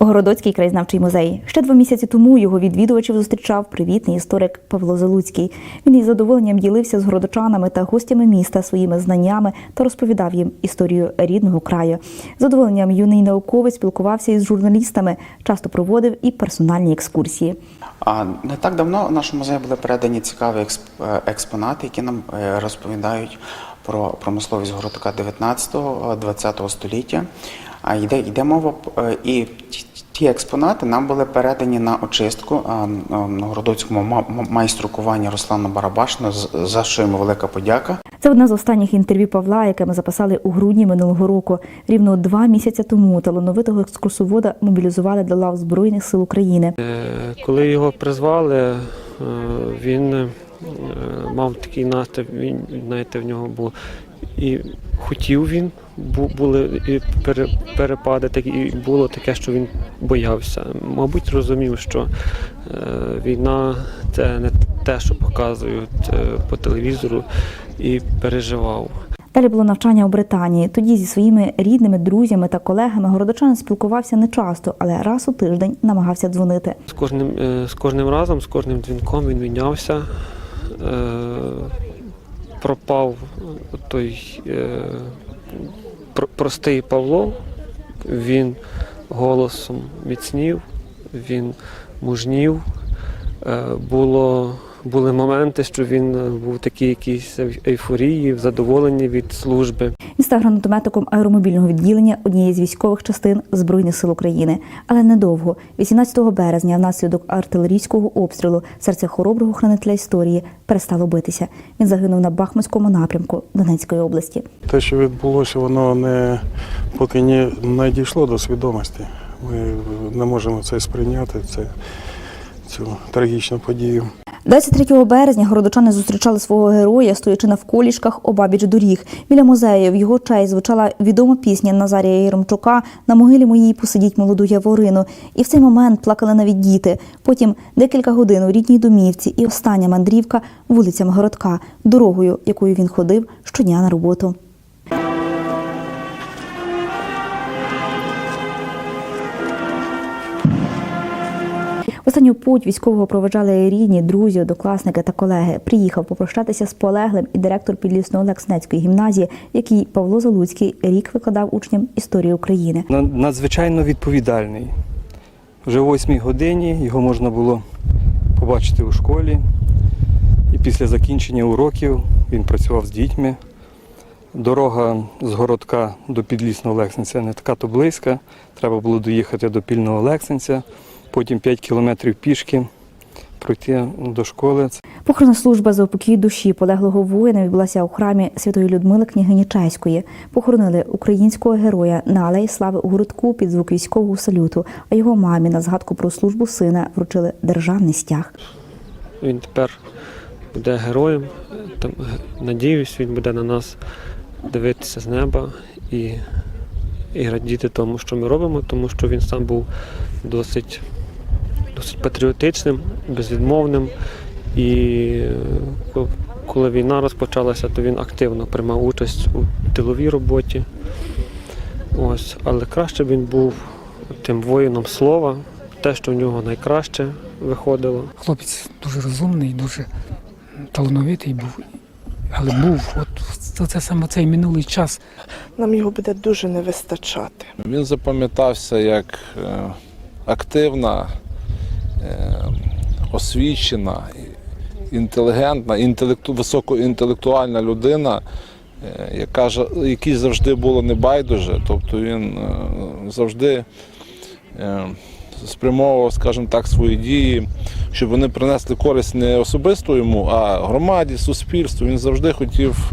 Городоцький краєзнавчий музей. Ще два місяці тому його відвідувачів зустрічав привітний історик Павло Залуцький. Він із задоволенням ділився з городочанами та гостями міста своїми знаннями та розповідав їм історію рідного краю. З задоволенням юний науковець спілкувався із журналістами, часто проводив і персональні екскурсії. А не так давно в нашому музеї були передані цікаві е, експонати, які нам е, розповідають про промисловість городка 19-20 століття. А йде, йде мова е, і ті- ті експонати нам були передані на очистку а, м, городоцькому ма- ма- майстру кування Руслану Барабашину, з- за що йому велика подяка. Це одне з останніх інтерв'ю Павла, яке ми записали у грудні минулого року. Рівно два місяці тому талановитого екскурсовода мобілізували до лав Збройних сил України. Е, Коли його призвали, е, він мав такий настрій, він, знаєте, в нього був і хотів він, бу- були і перепади, і було таке, що він боявся. Мабуть, розумів, що е, війна це не те, що показують е, по телевізору, і переживав. Далі було навчання у Британії. Тоді зі своїми рідними, друзями та колегами городочанин спілкувався не часто, але раз у тиждень намагався дзвонити. З кожним, е, з кожним разом, з кожним дзвінком він мінявся. Пропав той е, простий Павло, він голосом міцнів, він мужнів. Е, було, були моменти, що він е, був такий якийсь ейфорії, в задоволенні від служби. Він став гранатометиком аеромобільного відділення однієї з військових частин Збройних сил України. Але недовго, 18 березня, внаслідок артилерійського обстрілу, серце хороброго хранителя історії перестало битися. Він загинув на Бахмутському напрямку Донецької області. Те, що відбулося, воно не поки не, не дійшло до свідомості. Ми не можемо це сприйняти, це, цю трагічну подію. 23 березня городочани зустрічали свого героя, стоячи на вколішках обабіч доріг. Біля музею в його честь звучала відома пісня Назарія Єремчука На могилі моїй посидіть молоду яворину. І в цей момент плакали навіть діти. Потім декілька годин у рідній домівці і остання мандрівка вулицями городка, дорогою, якою він ходив щодня на роботу. Останню путь військового проведжали рідні, друзі, однокласники та колеги. Приїхав попрощатися з полеглим і директор Підлісно-Олексанецької гімназії, який Павло Залуцький рік викладав учням історії України. Надзвичайно відповідальний. Вже о 8 годині його можна було побачити у школі. І після закінчення уроків він працював з дітьми. Дорога з городка до підлісного Олексинця не така то близька. Треба було доїхати до пільного Олексинця, потім 5 кілометрів пішки пройти до школи. Похорона служба за упокій душі полеглого воїна відбулася у храмі Святої Людмили княгині Чеської. Похоронили українського героя на алеї слави у городку під звук військового салюту. А його мамі на згадку про службу сина вручили державний стяг. Він тепер буде героєм. Там, надіюсь, він буде на нас дивитися з неба і, і радіти тому, що ми робимо, тому що він сам був досить, досить патріотичним, безвідмовним. І е, коли війна розпочалася, то він активно приймав участь у тиловій роботі. Ось, але краще б він був тим воїном слова, те, що в нього найкраще виходило. Хлопець дуже розумний, дуже талановитий був. Але був, от це, це саме цей минулий час. Нам його буде дуже не вистачати. Він запам'ятався як е, активна, освічена, інтелігентна, інтелекту, високоінтелектуальна людина, е, яка, якій завжди було небайдуже. Тобто він е, завжди е, спрямовував, скажімо так, свої дії, щоб вони принесли користь не особисто йому, а громаді, суспільству. Він завжди хотів.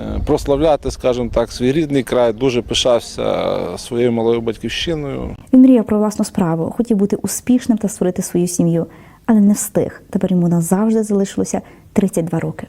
Е, прославляти, скажімо так, свій рідний край, дуже пишався своєю малою батьківщиною. Він мріяв про власну справу, хотів бути успішним та створити свою сім'ю, але не встиг. Тепер йому назавжди залишилося 32 роки.